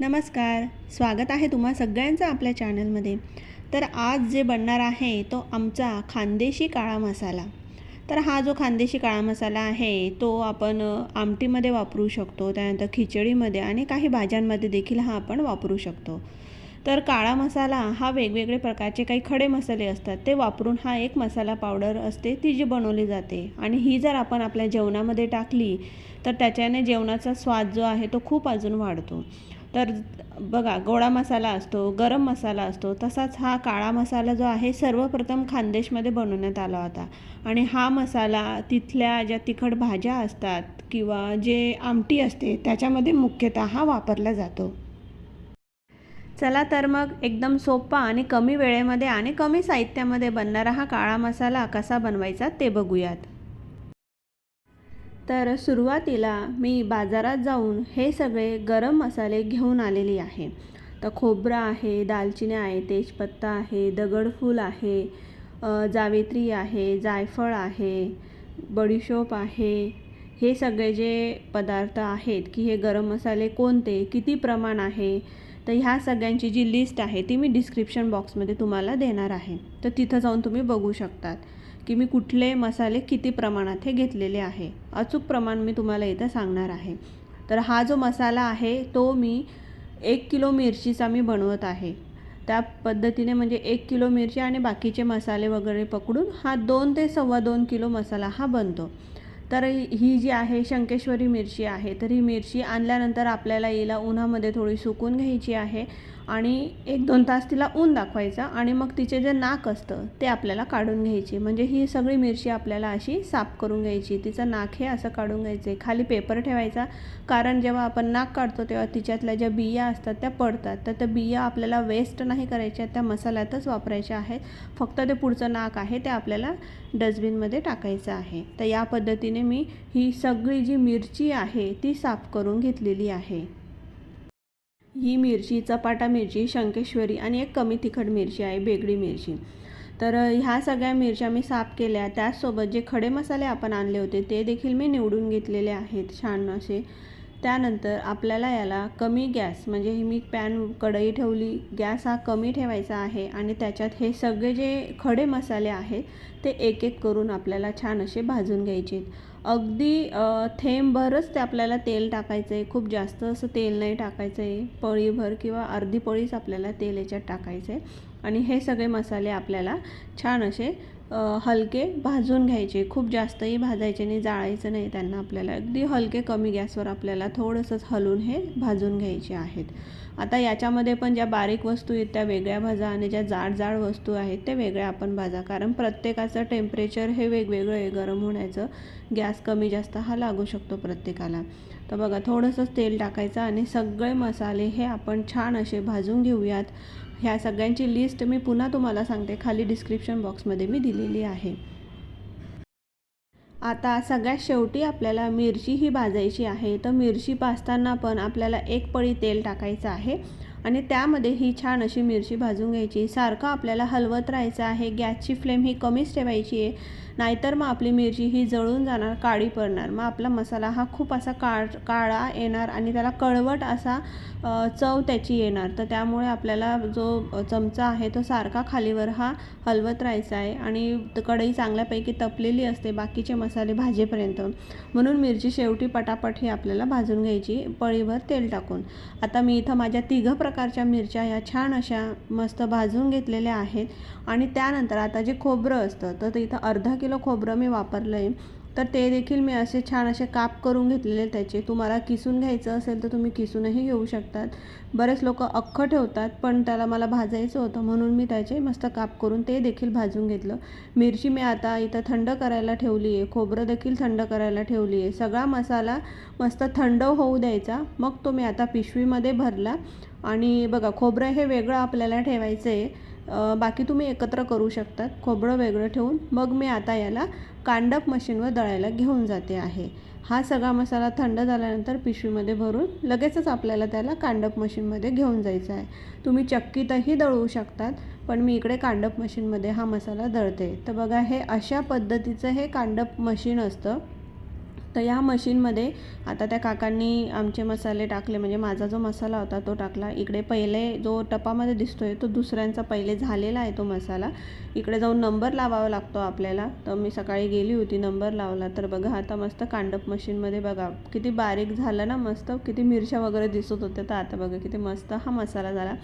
नमस्कार स्वागत आहे तुम्हा सगळ्यांचं आपल्या चॅनलमध्ये. तर आज जे बनणार आहे तो आमचा खानदेशी काळा मसाला. तर हा जो खानदेशी काळा मसाला आहे तो आपण आमटीमध्ये वापरू शकतो त्यानंतर खिचडीमध्ये आणि काही भाज्यांमध्ये देखील हा आपण वापरू शकतो. तर काळा मसाला हा वेगवेगळे प्रकारचे काही खडे मसाले असतात ते वापरून हा एक मसाला पावडर असते ती जी बनवली जाते. आणि ही जर आपण आपल्या जेवणामध्ये टाकली तर त्याच्याने जेवणाचा स्वाद जो आहे तो खूप अजून वाढतो. तर बघा गोडा मसाला असतो गरम मसाला असतो तसाच हा काळा मसाला जो आहे सर्वप्रथम खानदेशमध्ये बनवण्यात आला होता. आणि हा मसाला तिथल्या ज्या तिखट भाज्या असतात किंवा जे आमटी असते त्याच्यामध्ये मुख्यतः हा वापरला जातो. चला तर मग एकदम सोपा आणि कमी वेळेमध्ये आणि कमी साहित्यामध्ये बनणारा हा काळा मसाला कसा बनवायचा ते बघूयात. तर सुरुवातीला मी बाजारात जाऊन हे सगळे गरम मसाले घेऊन आलेली आहे. तर खोबरं आहे दालचिनी आहे तेजपत्ता आहे दगडफूल आहे जावेत्री आहे जायफळ आहे बडीशोप आहे. हे सगळे जे पदार्थ आहेत की हे गरम मसाले कोणते किती प्रमाण आहे तर ह्या सगळ्यांची जी लिस्ट आहे ती मी डिस्क्रिप्शन बॉक्समध्ये तुम्हाला देणार आहे. तर तिथं जाऊन तुम्ही बघू शकतात. की मी कुठले मसाले किती प्रमाणात हे घेतलेले आहे. अचूक प्रमाण मी तुम्हाला इथं सांगणार आहे. तर हा जो मसाला आहे तो मी एक किलो मिरचीचा मी बनवत आहे. त्या पद्धतीने म्हणजे एक किलो मिरची आणि बाकीचे मसाले वगैरे पकडून हा दोन ते सव्वा दोन किलो मसाला हा बनतो. तर ही जी आहे शंकेश्वरी मिरची आहे तर ही मिरची आणल्यानंतर आपल्याला हिला उन्हामध्ये थोडी सुकून घ्यायची आहे. आणि एक दोन तास तिला ऊन दाखवायचा आणि मग तिचे जे नाक असतं ते आपल्याला काढून घ्यायची. म्हणजे ही सगळी मिरची आपल्याला अशी साफ करून घ्यायची. तिचं नाक हे असं काढून घ्यायचे. खाली पेपर ठेवायचा. कारण जेव्हा आपण नाक काढतो तेव्हा तिच्यातल्या ज्या बिया असतात त्या पडतात. तर त्या बिया आपल्याला वेस्ट नाही करायच्या. त्या मसाल्यातच वापरायच्या आहेत. फक्त ते पुढचं नाक आहे ते आपल्याला डस्टबिनमध्ये टाकायचं आहे. तर या पद्धतीने मी ही सगळी जी मिरची आहे ती साफ करून घेतलेली आहे. ही मिरची चपाटा मिरची शंकेश्वरी आणि एक कमी तिखट मिरची आहे बेगडी मिरची. तर ह्या सगळ्या मिरच्या मी साफ केल्या. त्याचसोबत जे खडे मसाले आपण आणले होते ते देखील मी निवडून घेतलेले आहेत छान असे. त्यानंतर आपल्याला याला कमी गॅस म्हणजे ही मी पॅन कढई ठेवली गॅस हा कमी ठेवायचा आहे आणि त्याच्यात हे सगळे जे खडे मसाले आहेत ते एक एक करून आपल्याला छान असे भाजून घ्यायचे अगदी थेंबभरच ते आपल्याला तेल टाकायचं आहे खूप जास्त असं तेल नाही टाकायचं आहे पळीभर किंवा अर्धी पळीच आपल्याला तेल याच्यात टाकायचं आहे आणि हे सगळे मसाले आपल्याला छान असे हलके भाजून घ्यायचे. खूप जास्तही भाजायचे नाही जाळायचं नाही त्यांना आपल्याला. अगदी हलके कमी गॅसवर आपल्याला थोडंसंच हलवून हे भाजून घ्यायचे आहेत. आता याच्यामध्ये पण ज्या बारीक वस्तू आहेत त्या वेगळ्या भाजा आणि ज्या जाड जाड वस्तू आहेत त्या वेगळ्या आपण भाजा. कारण प्रत्येकाचं टेम्परेचर हे वेगवेगळं आहे. गरम होण्याचं गॅस कमी जास्त हा लागू शकतो प्रत्येकाला. तर बघा थोडंसंच तेल टाकायचं आणि सगळे मसाले हे आपण छान असे भाजून घेऊयात. ह्या सगळ्यांची लिस्ट मी पुन्हा तुम्हाला सांगते. खाली डिस्क्रिप्शन बॉक्समध्ये मी दिलेली आहे. आता सगळ्यात शेवटी आपल्याला मिरची ही भाजायची आहे. तर मिरची भाजताना पण आपल्याला एक पळी तेल टाकायचं आहे. आणि त्यामध्ये ही छान अशी मिरची भाजून घ्यायची. सारखं आपल्याला हलवत राहायचं आहे. गॅसची फ्लेम ही कमीच ठेवायची आहे. नाहीतर मग आपली मिरची ही जळून जाणार काळी पडणार. मग आपला मसाला हा खूप असा काळ काळा येणार आणि त्याला कळवट असा चव त्याची येणार. तर त्यामुळे आपल्याला जो चमचा आहे तो सारखा खालीवर हा हलवत राहायचा आहे आणि कढई चांगल्यापैकी तपलेली असते बाकीचे मसाले भाजेपर्यंत. म्हणून मिरची शेवटी पटापट ही आपल्याला भाजून घ्यायची. पळीभर तेल टाकून. आता मी इथं माझ्या तिघं प्रकार प्रकारच्या मिरच्या ह्या छान अशा मस्त भाजून घेतलेल्या आहेत. आणि त्यानंतर आता जे खोबरं असतं तर ते इथं अर्धा किलो खोबरं मी वापरलं आहे तर ते देखील मी असे छान असे काप करून घेतलेले त्याचे. तुम्हाला किसून घ्यायचं असेल तर तुम्ही किसूनही घेऊ शकतात. बरेच लोक अख्खं ठेवतात पण त्याला मला भाजायचं होतं म्हणून मी त्याचे मस्त काप करून ते देखील भाजून घेतलं. मिरची मी आता इथं थंड करायला ठेवली आहे खोबरं देखील थंड करायला ठेवली आहे सगळा मसाला मस्त थंड होऊ द्यायचा मग तो मी आता पिशवीमध्ये भरला. आणि बघा खोबरं हे वेगळं आपल्याला ठेवायचं आहे. बाकी तुम्ही एकत्र करू शकतात. खोबरं वेगळं ठेवून मग मी आता याला कांडप मशीनवर दळायला घेऊन जाते आहे. हा सगळा मसाला थंड झाल्यानंतर पिशवीमध्ये भरून लगेचच आपल्याला त्याला कांडप मशीनमध्ये घेऊन जायचं आहे. तुम्ही चक्कीतही दळवू शकतात पण मी इकडे कांडप मशीनमध्ये हा मसाला दळते. तर बघा हे अशा पद्धतीचं हे कांडप मशीन असतं. तर ह्या मशीनमध्ये आता त्या काकांनी आमचे मसाले टाकले. म्हणजे माझा जो मसाला होता तो टाकला. इकडे पहिले जो टपामध्ये दिसतोय तो दुसऱ्यांचा पहिले झालेला आहे तो मसाला. इकडे जाऊन नंबर लावावा लागतो आपल्याला. तर मी सकाळी गेली होती नंबर लावला तर बघा आता मस्त कांडप मशीनमध्ये बघा. किती बारीक झालं ना मस्त. किती मिरच्या वगैरे दिसत होत्या. तर आता बघा किती मस्त हा मसाला झाला.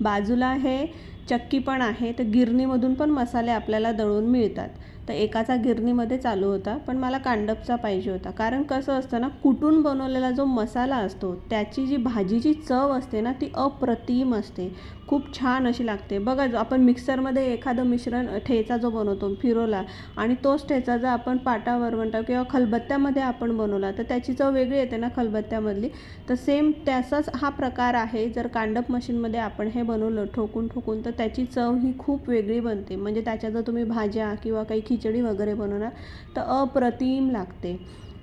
बाजूला हे चक्की पण आहे तर गिरणीमधून पण मसाले आपल्याला दळून मिळतात. तर एकाचा गिरणीमध्ये चालू होता पण मला कांडपचा पाहिजे होता. कारण कसं असतं ना कुटून बनवलेला जो मसाला असतो त्याची जी भाजीची चव असते ना ती अप्रतिम असते. खूप छान अशी लागते. बघा जो आपण मिक्सरमध्ये एखादं मिश्रण ठेचा जो बनवतो फिरोला आणि तोच ठेचा जर आपण पाटावर म्हणतो किंवा खलबत्त्यामध्ये आपण बनवला तर त्याची चव वेगळी येते ना खलबत्त्यामधली. तर सेम त्याचाच हा प्रकार आहे. जर कांडप मशीनमध्ये आपण हे बनवलं ठोकून ठोकून तर त्याची चव ही खूप वेगळी बनते. म्हणजे त्याच्या जर तुम्ही भाज्या किंवा काही खिचडी वगैरे बनवणार तर अप्रतिम लागते.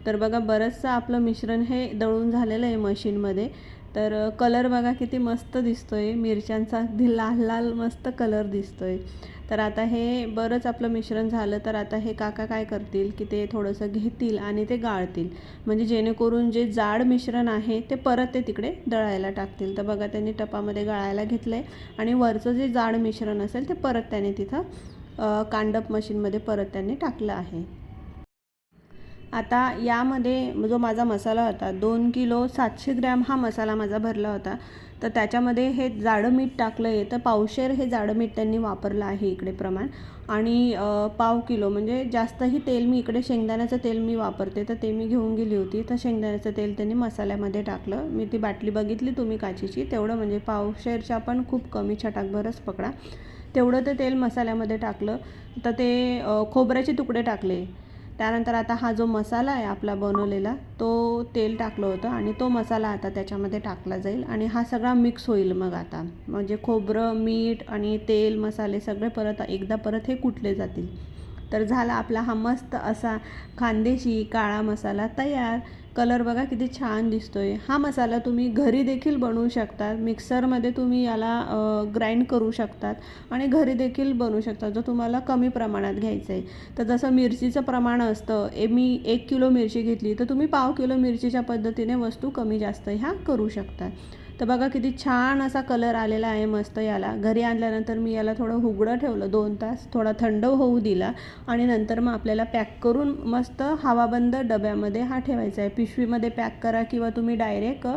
तर बघा बरंचसं आपलं मिश्रण हे दळून झालेलं आहे मशीनमध्ये. तर कलर बघा किती मस्त दिसतो आहे मिरच्यांचा अगदी लाल लाल मस्त कलर दिसतो आहे तर आता हे बरंच आपलं मिश्रण झालं तर आता हे काका काय करतील की ते थोडंसं घेतील आणि ते गाळतील. म्हणजे जेणेकरून जे जाड मिश्रण आहे ते परत ते तिकडे दळायला टाकतील. तर बघा त्यांनी टपामध्ये गाळायला घेतलं आहे आणि वरचं जे जाड मिश्रण असेल ते परत त्याने तिथं कांडप मशीनमध्ये परत त्यांनी टाकलं आहे. आता यामध्ये जो माझा मसाला होता दोन किलो सातशे ग्रॅम हा मसाला माझा भरला होता. तर त्याच्यामध्ये हे जाडं मीठ टाकलं आहे तर पावशेर हे जाडं मीठ त्यांनी वापरलं आहे इकडे प्रमाण. आणि पाव किलो म्हणजे जास्तही तेल मी इकडे शेंगदाण्याचं तेल मी वापरते तर ते मी घेऊन गेली होती. तर शेंगदाण्याचं तेल त्यांनी मसाल्यामध्ये टाकलं. मी ती बाटली बघितली तुम्ही काचेची. तेवढं म्हणजे पावशेरच्या पण खूप कमी छटाकभरच पकडा. तेवढं ते तेल मसाल्यामध्ये टाकलं. तर ते खोबऱ्याचे तुकडे टाकले. त्यानंतर आता हा जो मसाला आहे आपला बनवलेला तो तेल टाकलं होतं आणि तो मसाला आता त्याच्यामध्ये टाकला जाईल आणि हा सगळा मिक्स होईल मग आता. म्हणजे खोबरं मीठ आणि तेल मसाले सगळे परत एकदा परत हे कुटले जातील? तर झाला आपला हा मस्त असा खानदेशी काळा मसाला तयार. कलर बघा किती छान दिसतोय. हा मसाला तुम्ही घरी देखील बनवू शकता मिक्सरमध्ये तुम्ही याला ग्राइंड करू शकतात आणि घरी देखील बनवू शकता जो तुम्हाला कमी प्रमाणात घ्यायचं आहे तर जसं मिरचीचं प्रमाण असतं ए मी एक किलो मिरची घेतली तर तुम्ही पाव किलो मिरचीच्या पद्धतीने वस्तू कमी जास्त ह्या करू शकता. तर बघा किती छान असा कलर आलेला आहे मस्त याला. घरी आणल्यानंतर मी याला थोडं हुगडं ठेवलं दोन तास थोडा थंड होऊ दिला आणि नंतर मग आपल्याला पॅक करून मस्त हवाबंद डब्यामध्ये हा ठेवायचा आहे. पिशवीमध्ये पॅक करा किंवा तुम्ही डायरेक्ट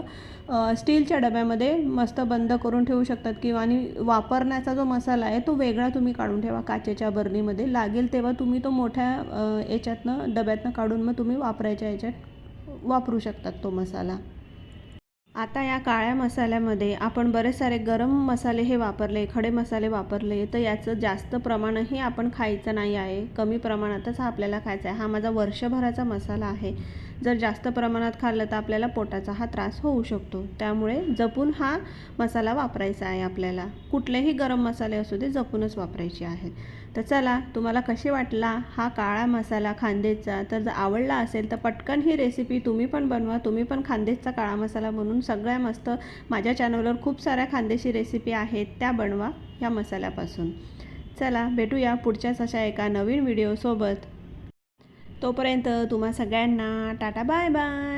स्टीलच्या डब्यामध्ये मस्त बंद करून ठेवू शकतात किंवा आणि वापरण्याचा जो मसाला आहे तो वेगळा तुम्ही काढून ठेवा काचेच्या बरणीमध्ये. लागेल तेव्हा तुम्ही तो मोठ्या याच्यातनं डब्यातनं काढून मग तुम्ही वापरायच्या याच्यात वापरू शकतात तो मसाला. आता या काळ्या मसाल्यामध्ये आपण बरेच सारे गरम मसाले हे वापरले खडे मसाले वापरले तर याचं जास्त प्रमाणही आपण खायचं नाही आहे. कमी प्रमाणातच हा आपल्याला खायचा आहे. हा माझा वर्षभराचा मसाला आहे. जर जास्त प्रमाणात खाल्लं तर आपल्याला पोटाचा हा त्रास होऊ शकतो. त्यामुळे जपून हा मसाला वापरायचा आहे आपल्याला. कुठलेही गरम मसाले असू दे जपूनच वापरायचे आहेत. तर चला तुम्हाला कसे वाटला हा काळा मसाला खांदेचा तर जर आवडला असेल तर पटकन ही रेसिपी तुम्ही पण बनवा. तुम्ही पण खांदेचा काळा मसाला बनवून सगळ्या मस्त माझ्या चॅनलवर खूप साऱ्या खांदेशी रेसिपी आहेत त्या बनवा ह्या मसाल्यापासून. चला भेटूया पुढच्याच अशा एका नवीन व्हिडिओसोबत तोपर्यंत तुम्हा सगळ्यांना टाटा बाय बाय.